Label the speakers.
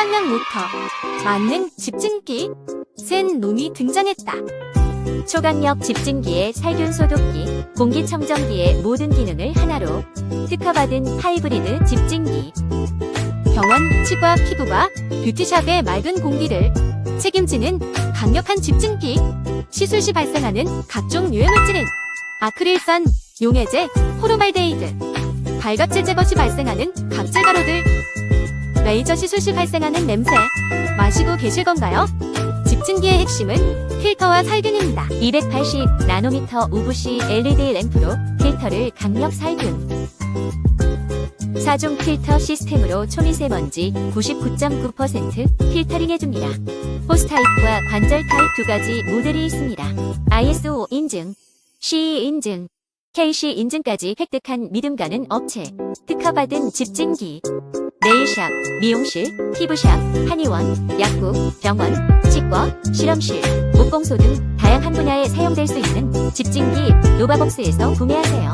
Speaker 1: 초강력 모터, 만능 집진기, 센 놈이 등장했다. 초강력 집진기에 살균 소독기, 공기청정기의 모든 기능을 하나로 특허받은 하이브리드 집진기. 병원, 치과, 피부과, 뷰티샵의 맑은 공기를 책임지는 강력한 집진기. 시술 시 발생하는 각종 유해물질인 아크릴산, 용해제, 포르말데이드, 발각질 제거 시 발생하는 각질 가루들, 레이저 시술 시 발생하는 냄새, 마시고 계실 건가요? 집진기의 핵심은 필터와 살균입니다. 280 나노미터 UVC LED 램프로 필터를 강력 살균. 4종 필터 시스템으로 초미세먼지 99.9% 필터링 해줍니다. 호스 타입과 관절 타입 두 가지 모델이 있습니다. ISO 인증, CE 인증, KC 인증까지 획득한 믿음 가는 업체, 특허받은 집진기, 네일샵, 미용실, 피부샵, 한의원, 약국, 병원, 치과, 실험실, 목공소 등 다양한 분야에 사용될 수 있는 집진기 노바복스에서 구매하세요.